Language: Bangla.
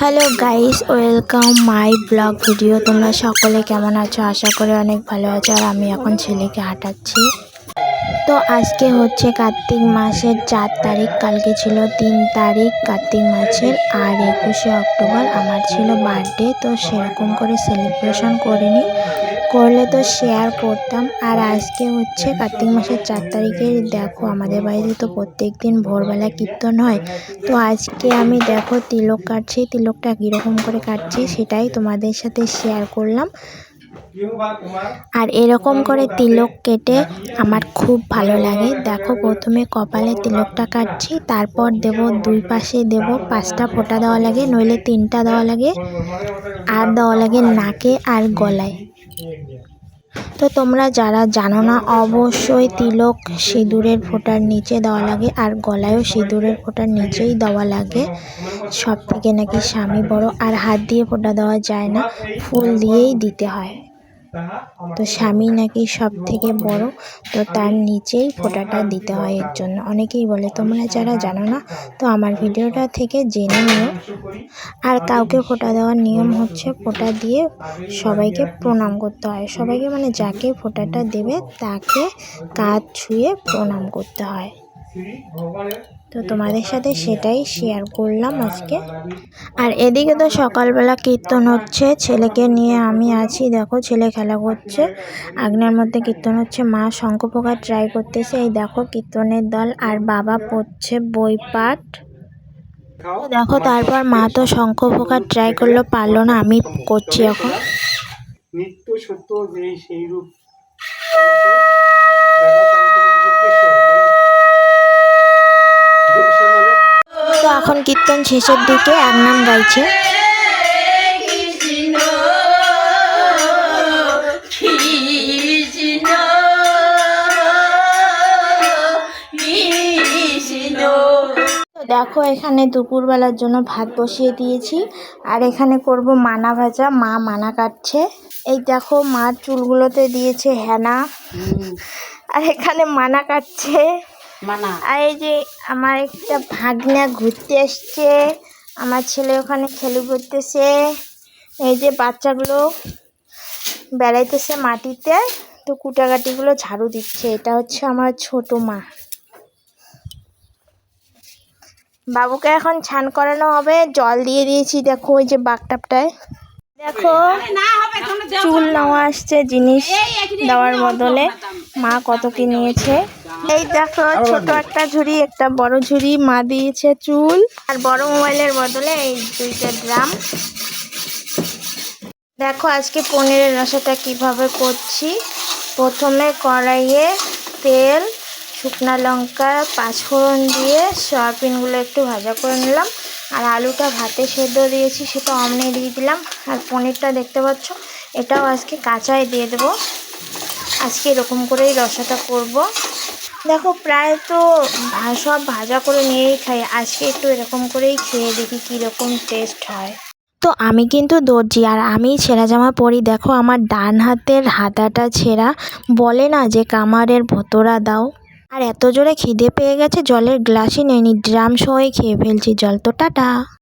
Hello guys welcome my blog video তোমরা সকলে কেমন আছো? আশা করে অনেক ভালো আছো। আর আমি এখন ছেলেকে হাঁটাচ্ছি। তো আজকে হচ্ছে কার্তিক মাসের চার তারিখ। কালকে ছিল তিন তারিখ কার্তিক মাসের। আর একুশে অক্টোবর আমার ছিল বার্থডে তো সেরকম করে সেলিব্রেশন করিনি। করলে তো শেয়ার করতাম। আর আজকে হচ্ছে কার্তিক মাসের চার তারিখে দেখো আমাদের বাড়িতে তো প্রত্যেক দিন ভোরবেলা কীর্তন হয়। তো আজকে আমি দেখো তিলক কাটছি, তিলকটা কীরকম করে কাটছি সেটাই তোমাদের সাথে শেয়ার করলাম। আর এরকম করে তিলক কেটে আমার খুব ভালো লাগে। দেখো, প্রথমে কপালে তিলকটা কাটছি, তারপর দেব, দুই পাশে দেব, পাঁচটা ফোঁটা দেওয়া লাগে, নইলে তিনটা দেওয়া লাগে, আর দেওয়া লাগে নাকে আর গলায়। তো তোমরা যারা জানো না, অবশ্যই তিলক সিঁদুরের ফোঁটার নিচে দেওয়া লাগে আর গলায়ও সিঁদুরের ফোঁটার নিচেই দেওয়া লাগে। সব থেকে নাকি স্বামী বড় আর হাত দিয়ে ফোঁটা দেওয়া যায় না, ফুল দিয়েই দিতে হয়। তো স্বামী নাকি সব থেকে বড় তো তার নিচেই ফোটাটা দিতে হয় এর জন্য। অনেকেই বলে তোমরা যারা জানো না। তো আমার ভিডিওটা থেকে জেনে নিও। আর কাউকে ফোটা দেওয়ার নিয়ম হচ্ছে ফোটা দিয়ে সবাইকে প্রণাম করতে হয়। সবাইকে মানে যাকে ফোটাটা দেবে তাকে কাঁধ ছুঁয়ে প্রণাম করতে হয়। তো তোমাদের সাথে সেটাই শেয়ার করলাম আজকে। আর এদিকে তো সকালবেলা কীর্তন হচ্ছে, ছেলেকে নিয়ে আমি আছি, দেখো ছেলে খেলা করছে। আগ্নের মধ্যে কীর্তন হচ্ছে, মা শঙ্খ পোকা ট্রাই করতেছে। এই দেখো কীর্তনের দল, আর বাবা পড়ছে বই পাঠ। দেখো তারপর মা তো শঙ্খ পোকা ট্রাই করল, পারল না, আমি করছি এখন। নিত্য সত্য যে সেই রূপ। এখন কীর্তন শেষের দিকে এক নাম গাইছে। দেখো এখানে দুপুরবেলার জন্য ভাত বসিয়ে দিয়েছি। আর এখানে করব মানা ভাজা মা মানা কাটছে। এই দেখো মার চুলগুলোতে দিয়েছে হেনা। আর এখানে মানা কাটছে। আর এই যে আমার একটা ভাগনা ঘুরতে এসছে আমার ছেলে ওখানে খেলে করতেছে। এই যে বাচ্চাগুলো বেড়াইতেছে মাটিতে তো কুটাকাটিগুলো ঝাড়ু দিচ্ছে। এটা হচ্ছে আমার ছোট মা। বাবুকে এখন ছান করানো হবে জল দিয়ে দিয়েছি দেখো ওই যে বাগটাপটায়। দেখো চুল নেওয়া আসছে জিনিস দেওয়ার বদলে। মা কত কি নিয়েছে? এই দেখো ছোট একটা ঝুড়ি একটা বড় ঝুড়ি মা দিয়েছে চুল। আর বড় মোবাইলের বদলে এই দুইটা ড্রাম। দেখো আজকে পনিরের রসাটা কীভাবে করছি? প্রথমে কড়াইয়ে তেল শুকনা লঙ্কা পাঁচফোড়ন দিয়ে সয়াবিনগুলো একটু ভাজা করে নিলাম। আর আলুটা ভাতে সেদ্ধ দিয়েছি সেটা অমনে দিয়ে দিলাম। আর পনিরটা দেখতে পাচ্ছ এটাও আজকে কাঁচাই দিয়ে দেবো। আজকে এরকম করেই রসাটা করব। দেখো, প্রায় তো সব ভাজা করে নিয়েই খাই। আজকে একটু এরকম করেই খেয়ে দেখি কীরকম টেস্ট হয়। তো আমি কিন্তু দর্জি, আর আমি ছেঁড়া জামা পরি। দেখো, আমার ডান হাতের হাতাটা ছেঁড়া। বলে না যে কামারের ভতরা দাও। আর এত জোরে খিদে পেয়ে গেছে, জলের গ্লাসই নেয়নি ড্রাম সহই খেয়ে ফেলছি। জল তো টাটা।